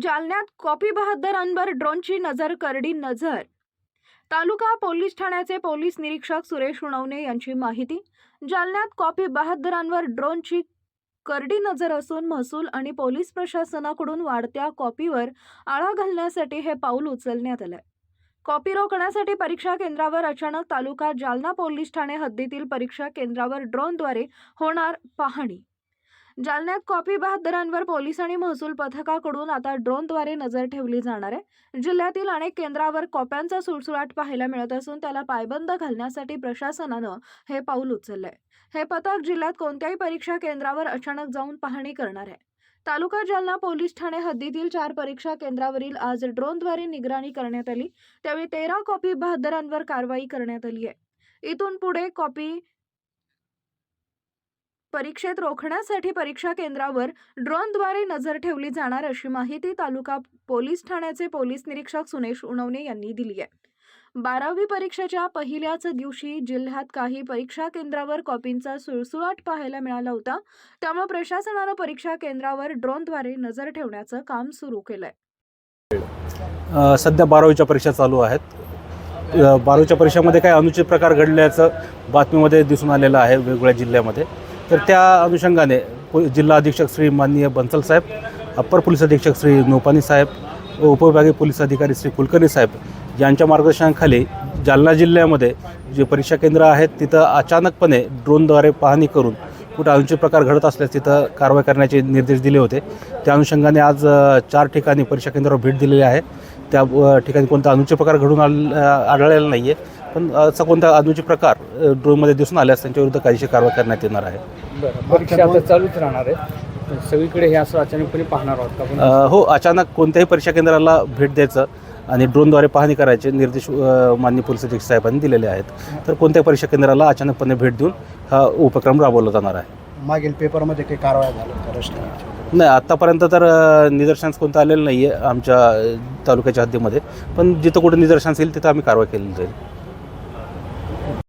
जालन्यात कॉपी बहादरांवर ड्रोनची नजर करडी नजर. तालुका पोलीस ठाण्याचे पोलीस निरीक्षक सुरेश उणवणे यांची माहिती. जालन्यात कॉपी बहादरांवर ड्रोनची करडी नजर असून महसूल आणि पोलीस प्रशासनाकडून वाढत्या कॉपीवर आळा घालण्यासाठी हे पाऊल उचलण्यात आलंय. कॉपी रोखण्यासाठी परीक्षा केंद्रावर अचानक तालुका जालना पोलीस ठाणे हद्दीतील परीक्षा केंद्रावर ड्रोनद्वारे होणार पाहणी. जालन्यात कॉपी बहादरांवर पोलीस आणि महसूल पथकाकडून आता ड्रोनद्वारे नजर ठेवली जाणार आहे. जिल्ह्यातील अनेक केंद्रावर कॉप्यांचा सुळसुळाट पाहायला मिळत असून त्याला पायबंद घालण्यासाठी प्रशासनानं हे पाऊल उचललंय. हे पथक जिल्ह्यात कोणत्याही परीक्षा केंद्रावर अचानक जाऊन पाहणी करणार आहे. तालुका जालना पोलीस ठाणे हद्दीतील चार परीक्षा केंद्रावरील आज ड्रोनद्वारे निगराणी करण्यात आली. त्यावेळी तेरा कॉपी बहादरांवर कारवाई करण्यात आली आहे. इथून पुढे कॉपी परीक्षेत रोखण्यासाठी परीक्षा केंद्रावर ड्रोनद्वारे नजर ठेवली जाणार अशी माहिती तालुका पोलीस ठाण्याचे पोलीस निरीक्षक सुनेश उणवणे यांनी दिली आहे. बारावी परीक्षेच्या पहिल्याच दिवशी जिल्ह्यात काही परीक्षा केंद्रावर कॉपींचा सुळसुळाट पाहायला मिळाला होता. त्यामुळे प्रशासनानं परीक्षा केंद्रावर ड्रोनद्वारे नजर ठेवण्याचं काम सुरू केलंय. सध्या बारावीच्या परीक्षा चालू आहेत. बारावीच्या परीक्षेमध्ये काही अनुचित प्रकार घडल्याचं बातमीमध्ये दिसून आलेलं आहे वेगवेगळ्या जिल्ह्यामध्ये. तर त्या अनुषंगाने जिल्हा अधीक्षक श्री माननीय बन्सल साहेब अप्पर पोलीस अधीक्षक श्री नोपानी साहेब व उपविभागीय पोलीस अधिकारी श्री कुलकर्णी साहेब यांच्या मार्गदर्शनाखाली जालना जिल्ह्यामध्ये जे परीक्षा केंद्र आहेत तिथं अचानकपणे ड्रोनद्वारे पाहणी करून कुठं अनुचित प्रकार घडत असल्यास तिथं कारवाई करण्याचे निर्देश दिले होते. त्या अनुषंगाने आज चार ठिकाणी परीक्षा केंद्रावर भेट दिलेली आहे. त्या ठिकाणी कोणता अनुचित प्रकार घडून आल आढळलेला नाही आहे पण असा कोणता अनुचित प्रकार ड्रोनमध्ये दिसून आल्यास त्यांच्याविरुद्ध कायदेशीर कारवाई करण्यात येणार आहे? बरं परीक्षा आता चालूच राहणार आहे. पण सगळीकडे हे असं अचानकपणे पाहणार आहोत का आपण? अ, हो अचानक कोणत्याही परीक्षा केंद्राला भेट द्यायचं आणि ड्रोनद्वारे पाहणी करायचे निर्देश अ, माननीय पोलीस अधीक्षक साहेबांनी दिलेले आहेत. तर कोणत्याही परीक्षा केंद्राला अचानकपणे भेट देऊन हा उपक्रम राबवला जाणार आहे. मागील पेपरमध्ये काही कारवाया झाल्या होत्या नाही आत्तापर्यंत तर अ, निदर्शनास कोणतं आलेलं नाही आहे आमच्या अ, तालुक्याच्या हद्दीमध्ये. पण जिथं कुठे निदर्शनास येईल तिथं आम्ही कारवाई केली जाईल.